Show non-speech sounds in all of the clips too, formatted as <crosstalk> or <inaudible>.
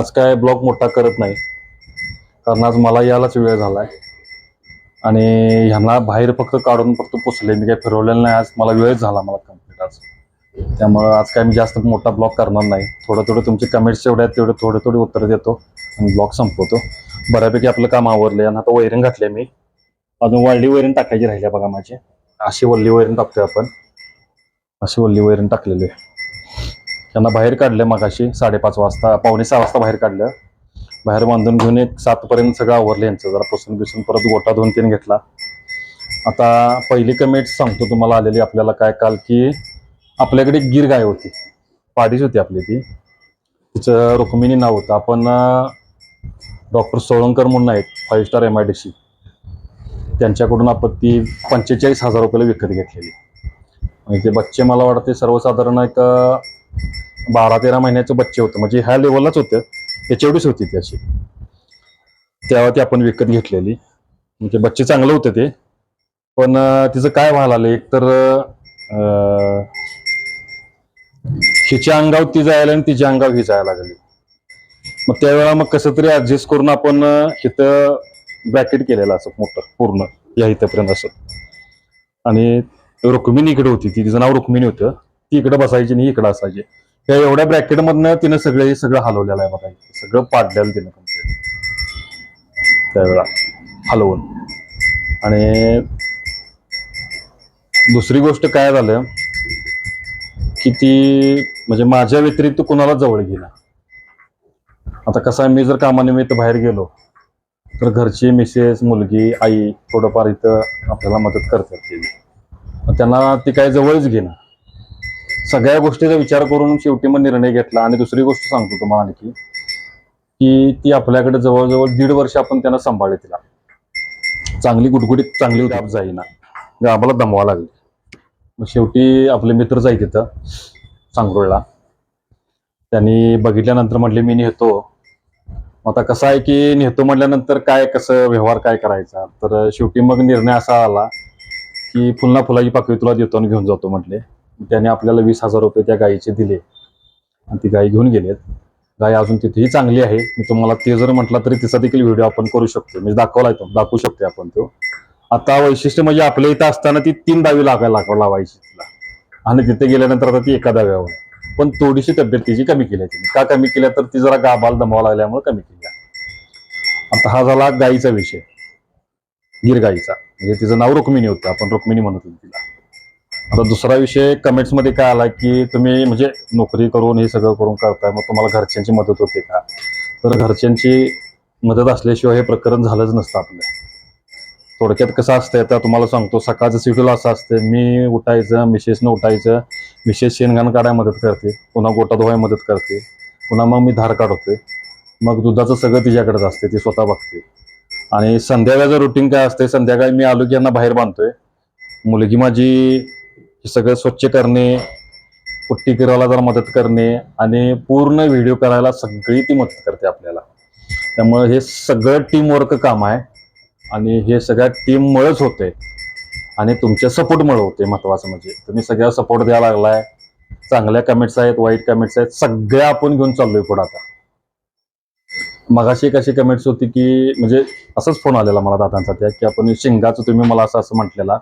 आज काय ब्लॉग मोठा करत नाही. कारण आज मला यायलाच वेळ झालाय. आणि ह्यांना बाहेर फक्त काढून फक्त पुसले. मी काही फिरवलेलं नाही. आज मला वेळ झाला मला कंप्लीट आज. त्यामुळं आज काय मी जास्त मोठा ब्लॉग करणार नाही. थोडं थोडं तुमचे कमेंट्स जेवढे आहेत तेवढे थोडे थोडे उत्तर देतो आणि ब्लॉग संपवतो. बऱ्यापैकी आपलं काम आवरले आणि आता वैरण घातले मी. अजून वाळली वैरण टाकायची राहिल्या बघा माझी. अशी वल्ली वैरण टाकतोय आपण. अशी वल्ली वैरण टाकलेली आहे. त्यांना बाहेर काढलं मग अशी साडेपाच वाजता पावणे सहा वाजता बाहेर काढलं. बाहेर बांधून घेऊन एक सातपर्यंत सगळं आवरलं यांचं जरा पुसून बिसून परत गोटा दोन तीन घेतला. आता पहिली कमेंट सांगतो तुम्हाला आलेली आपल्याला काय काल की आपल्याकडे एक गिर गाय होती. पाडीच होती आपली ती. तिचं रुक्मिणी नाव होतं. आपण डॉक्टर सोळंकर म्हणून आहेत five star M I D C त्यांच्याकडून आपण ती पंचेचाळीस हजार रुपयाला विकत घेतलेली. आणि ते बच्चे मला वाटते सर्वसाधारण एक बारा तेरा महिन्याचे बच्चे होते. म्हणजे ह्या लेवललाच होतं त्याच्या एवढीच होती ती अशी. तेव्हा ती आपण विकत घेतलेली. म्हणजे बच्चे चांगलं होतं ते. पण तिचं काय व्हायला आलं एक तर हिच्या अंगावर ती जायला आणि तिच्या अंगावर ही जायला लागली. मग त्यावेळेला मग कसं तरी ऍडजस्ट करून आपण इथं ब्रॅकेट केलेलं असं मोठं पूर्ण या इथंपर्यंत असं. आणि रुक्मिणी इकडे होती. ती तिचं नाव रुक्मिणी होतं. ती इकडे बसायची आणि इकडं इकडे असायची. त्या एवढ्या ब्रॅकेटमधनं तिनं सगळं सगळं हलवलेलं आहे बघा. सगळं पाडलेलं तिनं कंप्लीट त्यावेळा हलवून. आणि दुसरी गोष्ट काय झालं की ती म्हणजे माझ्या व्यतिरिक्त कुणाला जवळ गेला आता कसं आहे मी जर कामानिमित्त बाहेर गेलो तर घरची मिसेस मुलगी आई थोडंफार इथं आपल्याला मदत करतात त्यांना ती काय जवळच घेणं सगळ्या गोष्टीचा विचार करून शेवटी मग निर्णय घेतला. आणि दुसरी गोष्ट सांगतो तुम्हाला आणखी की ती आपल्याकडे जवळजवळ दीड वर्ष आपण त्यांना सांभाळले तिला. चांगली गुटगुटीत चांगली गाब जाईना. गाबाला दमवा लागली. मग शेवटी आपले मित्र जाई तिथं सांगरोळला. त्यांनी बघितल्यानंतर म्हटले मी नेतो. मग आता कसं आहे की नेतो म्हटल्यानंतर काय कसं व्यवहार काय करायचा? तर शेवटी मग निर्णय असा आला की पुन्हा फुलाची पाकळी तुला देतो आणि घेऊन जातो म्हटले. त्याने आपल्याला वीस हजार रुपये त्या गायीचे दिले. आणि ती गाय घेऊन गेलेत. गाय अजून तिथेही चांगली आहे. मी तुम्हाला ते जर म्हटलं तरी तिचा देखील व्हिडिओ आपण करू शकतो. म्हणजे दाखवला तो दाखवू शकतो आपण तो. आता वैशिष्ट्य म्हणजे आपल्या इथं असताना ती तीन दावी लागायला लाग- लावायची तिला. आणि तिथे गेल्यानंतर आता ती एका दाव्यावर. पण थोडीशी तब्येत तिची कमी केली आहे तिने. का कमी केल्या तर ती जरा गाबाल दमावा लागल्यामुळे कमी केली आता हा झाला गायीचा विषय. गिर गायीचा म्हणजे तिचं नाव रुक्मिणी होतं. आपण रुक्मिणी म्हणत होतो तिला. आता दुसरा विषय कमेंट्समध्ये काय आला की तुम्ही म्हणजे नोकरी करून हे सगळं करून करताय मग तुम्हाला घरच्यांची मदत होते का? तर घरच्यांची मदत असल्याशिवाय हे प्रकरण झालंच नसतं आपलं. थोडक्यात कसं असतंय आता तुम्हाला सांगतो सकाळचं शेड्यूल असं असतं मी उठायचं मिसेसनं उठायचं मिसेस शेणघाण काढायला मदत करते पुन्हा गोटा धुवाय मदत करते पुन्हा मग मी धार काढवते मग दुधाचं सगळं तिच्याकडेच असते ती स्वतः बघते. आणि संध्याकाळचं रुटीन काय असते संध्याकाळी मी आलो की यांना बाहेर बांधतोय. मुलगी माझी हे सगळं स्वच्छ करणे पुट्टी करायला जरा मदत करणे आणि पूर्ण व्हिडिओ करायला सगळी ती मदत करते आपल्याला. त्यामुळे हे सगळं टीमवर्क काम आहे आणि हे सगळ्या टीममुळेच होते आणि तुमच्या सपोर्टमुळे होते महत्वाचं म्हणजे. तुम्ही सगळ्या सपोर्ट द्यायला लागलाय. चांगल्या कमेंट्स आहेत वाईट कमेंट्स आहेत सगळ्या आपण घेऊन चाललोय पुढे आता. मगाशी एक अशी कमेंट्स होती की म्हणजे असंच फोन आलेला मला दादांचा त्या की आपण शिंगाचं तुम्ही मला असं असं म्हटलेला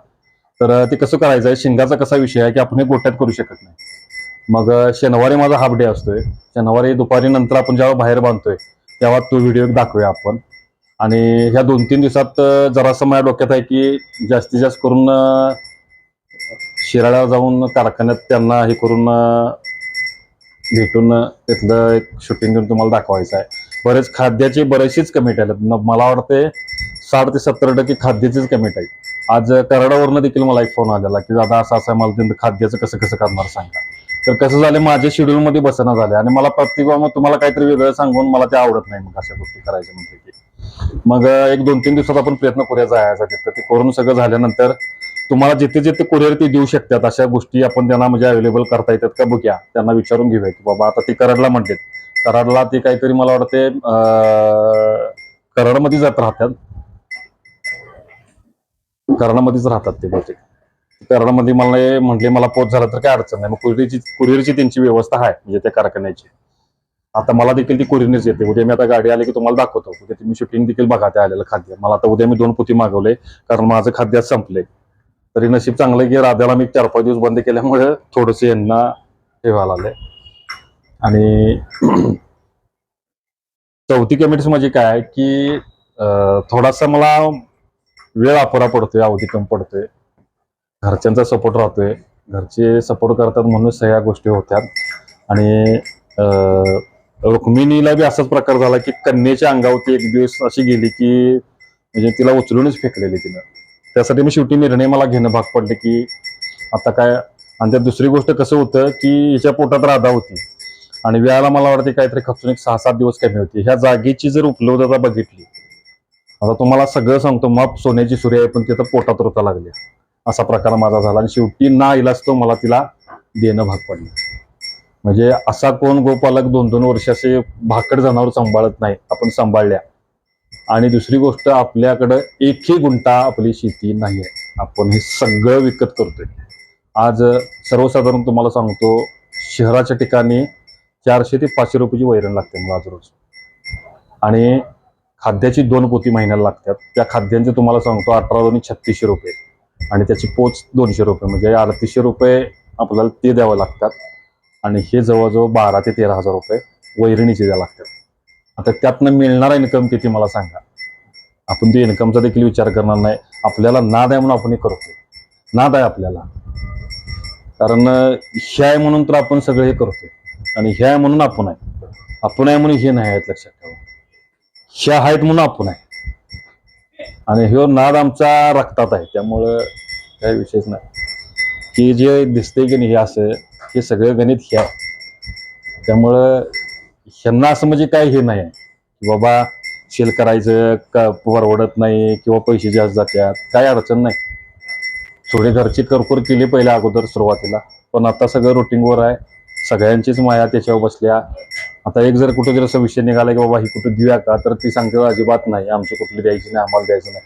तर ते कसं करायचं आहे शिंगाचा कसा विषय आहे की आपण हे गोट्यात करू शकत नाही. मग शनिवारी माझा हाफ डे असतोय. शनिवारी दुपारी नंतर आपण जेव्हा बाहेर बांधतोय तेव्हा तो व्हिडिओ दाखवूया आपण. आणि ह्या दोन तीन दिवसात जरासं माझ्या डोक्यात आहे की जास्तीत जास्त करून शिराळ्यावर जाऊन कारखान्यात त्यांना हे करून भेटून तिथलं एक शूटिंग करून तुम्हाला दाखवायचं आहे. बरेच खाद्याचे बरेचशीच कमेंट आहेत मला वाटते साठ ते सत्तर टक्के खाद्याचीच कमेंट आहे आज कराडावरनं देखील मला एक फोन आलेला की दादा असं असं आहे मला त्यांचं खाद्याचं कसं कसं करणार सांगा. तर कसं झालं माझ्या शेड्यूलमध्ये बसणं झालं आणि मला प्रत्येक मग तुम्हाला काहीतरी वेगळं सांगून मला ते आवडत नाही मग अशा गोष्टी करायच्या म्हणजे की. मग एक दोन तीन दिवसात आपण प्रयत्न करूया जायसाठी. तर ते करून सगळं झाल्यानंतर तुम्हाला जिथे जिथे कुरिअर ते देऊ शकतात अशा गोष्टी आपण त्यांना म्हणजे अवेलेबल करता येतात का बघूया. त्यांना विचारून घेऊया की बाबा आता ते कराडला म्हणतात कराडला ते काहीतरी मला वाटते अं, कराडमध्ये जात राहतात. कराडामध्येच राहतात ते बहुतेक. कराडामध्ये मला म्हटले मला पोच झाला तर काय अडचण नाही. मग कुरिअरची कुरिअरची त्यांची व्यवस्था आहे म्हणजे त्या कारखान्याची. आता मला देखील ती कुरिअरच येते. उद्या मी आता गाडी आली की तुम्हाला दाखवतो. उद्या तुम्ही शूटिंग देखील बघा त्या आलेलं खाद्य. मला आता उद्या मी दोन पोती मागवले कारण माझं खाद्य संपले तरी नशीब चांगलं की राधाला मी चार पाच दिवस बंद केल्यामुळे थोडंसं यांना हे व्हायला आलंय आणि <clears throat> चौथी कमिटीच म्हणजे काय की थोडासा मला वेळ अपुरा पडतोय अवधी कमी पडतोय. घरच्यांचा सपोर्ट राहतोय. घरचे सपोर्ट करतात म्हणून सगळ्या गोष्टी होत्या आणि रुक्मिणीला बी असाच प्रकार झाला की कन्येच्या अंगावरती एक दिवस अशी गेली की म्हणजे तिला उचलूनच फेकलेली तिनं. त्यासाठी मी शेवटी निर्णय मला घेणं भाग पडले की आता काय आणि त्यात दुसरी गोष्ट कसं होतं की हिच्या पोटात राधा होती. आणि वेळाला मला वाटते काहीतरी खचून एक सहा सात दिवस कमी होती. ह्या जागेची जर उपलब्धता बघितली आता तुम्हाला सगळं सांगतो मग सोन्याची सूर्य आहे पण तिथं पोटात रोता लागली. असा प्रकार माझा झाला आणि शेवटी ना इलाज तो मला तिला देणं भाग पडलं. म्हणजे असा कोण गोपालक दोन दोन वर्ष असे भाकड जनावर सांभाळत नाही आपण सांभाळल्या. आणि दुसरी गोष्ट आपल्याकडं एकही गुंटा आपली शेती नाही आहे आपण हे सगळं विकत करतोय. आज सर्वसाधारण तुम्हाला सांगतो शहराच्या ठिकाणी चारशे ते पाचशे रुपयाची वैरण लागते मला आज रोज. आणि खाद्याची दोन पोती महिन्याला लागतात. त्या खाद्यांचे तुम्हाला सांगतो अठरा दोन्ही छत्तीसशे रुपये. आणि त्याची पोच दोनशे रुपये. म्हणजे अडतीसशे रुपये आपल्याला ते द्यावं लागतात. आणि हे जवळजवळ बारा ते तेरा हजार रुपये वैरणीचे द्यावं लागतात. आता त्यातनं मिळणारा इन्कम किती मला सांगा. आपण ते इन्कमचा देखील विचार करणार नाही. आपल्याला नाद आहे म्हणून आपण हे करतो नाद आहे आपल्याला. कारण ह्या हे आहे म्हणून तर आपण सगळे हे करतोय. आणि हे आहे म्हणून आपण आहे. आपण आहे म्हणून हे नाही आहेत लक्षात. ह्या आहेत म्हणून आपण आहे. आणि ह्यो नाद आमचा रक्तात आहे त्यामुळं काही विषयच नाही. की जे दिसते की नाही हे असं हे सगळं गणित ह्या त्यामुळं ह्यांना असं म्हणजे काय हे नाही आहे. की बाबा शेल करायचं का परवडत नाही किंवा पैसे जास्त जातात काय अडचण नाही. थोडे घरची करकुर केली पहिल्या अगोदर सुरुवातीला पण आता सगळं रुटीनवर आहे. सगळ्यांचीच माया त्याच्यावर बसल्या. आता एक जर कुठं जर असा विषय निघाला की बाबा ही कुठं देऊया का तर ती सांगते अजिबात नाही आमची कुठली द्यायची नाही आम्हाला द्यायचं नाही.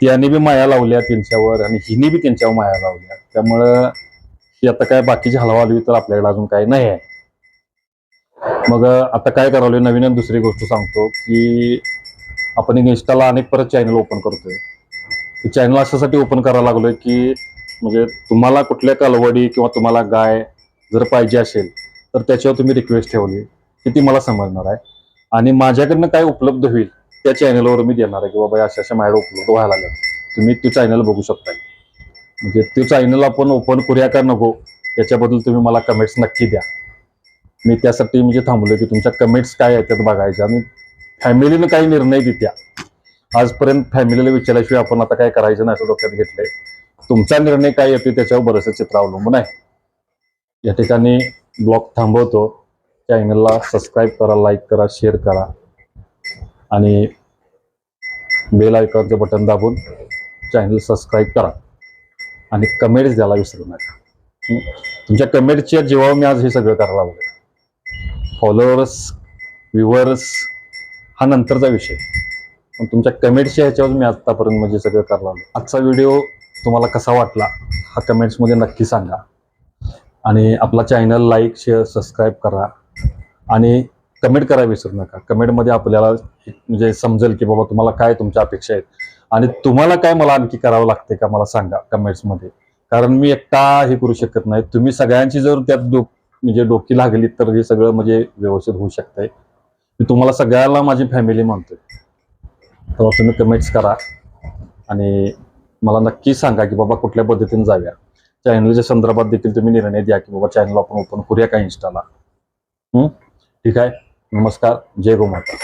त्याने बी माया लावल्या त्यांच्यावर आणि हिने बी त्यांच्यावर माया लावल्या. त्यामुळं ही आता काय बाकीची हलवा हलवी तर आपल्याकडे अजून काही नाही आहे. मग आता काय करावं नवीन दुसरी गोष्ट सांगतो की आपण इंस्टाला अनेक परत चॅनल ओपन करतोय. ते चॅनल अशासाठी ओपन करायला लागलोय की म्हणजे तुम्हाला कुठल्या कालवडी किंवा तुम्हाला गाय जर पाहिजे असेल तर त्याच्यावर तुम्ही रिक्वेस्ट ठेवली. की ती मला समजणार आहे. आणि माझ्याकडनं काय उपलब्ध होईल त्या चॅनलवर मी देणार आहे. की बाबा अशा अशा माझ्या उपलब्ध व्हायला लागल्या तुम्ही तो चॅनल बघू शकता म्हणजे तो चॅनल आपण ओपन करूया का नको याच्याबद्दल तुम्ही मला कमेंट्स नक्की द्या. मी त्यासाठी म्हणजे थांबलो की तुमच्या कमेंट्स काय आहेत त्यात बघायच्या. आणि फॅमिलीनं काही निर्णय देत्या. आजपर्यंत फॅमिलीला विचारल्याशिवाय आपण आता काय करायचं नाही असं डोक्यात घेतलंय. तुमचा निर्णय काय येतो त्याच्यावर बरंचसं चित्र अवलंबून आहे. या ठिकाणी ब्लॉग थांबवतो. चॅनलला सबस्क्राईब करा लाईक करा शेअर करा. आणि बेल आयकॉनचं बटन दाबून चॅनल सबस्क्राईब करा. आणि कमेंट्स द्यायला विसरू नका. तुमच्या कमेंटच्या जेव्हा मी आज हे सगळं करायला लागलो फॉलोअर्स व्ह्युअर्स हा नंतरचा विषय. पण तुमच्या कमेंट्सच्या ह्याच्यावर मी आत्तापर्यंत म्हणजे सगळं करायला लागलो आजचा व्हिडिओ तुम्हाला कसा वाटला हा कमेंट्समध्ये नक्की सांगा. आणि आपला चॅनल लाईक शेअर सबस्क्राईब करा. आणि कमेंट करा विसरू नका. कमेंटमध्ये आपल्याला म्हणजे समजेल की बाबा तुम्हाला काय तुमच्या अपेक्षा आहेत. आणि तुम्हाला काय मला आणखी करावं लागते का मला सांगा कमेंट्समध्ये कारण मी एकटा हे करू शकत नाही. तुम्ही सगळ्यांची जर त्यात डो म्हणजे डोकी लागली तर हे सगळं म्हणजे व्यवस्थित होऊ शकतंय. मी तुम्हाला सगळ्याला माझी फॅमिली मानतोय. तेव्हा तुम्ही कमेंट्स करा. आणि मला नक्की सांगा की बाबा कुठल्या पद्धतीने जाव्या चॅनलच्या संदर्भात देखील तुम्ही निर्णय द्या की बाबा चॅनल आपण ओपन करूया का इन्स्टाला ठीक आहे. नमस्कार. जय गोमाता.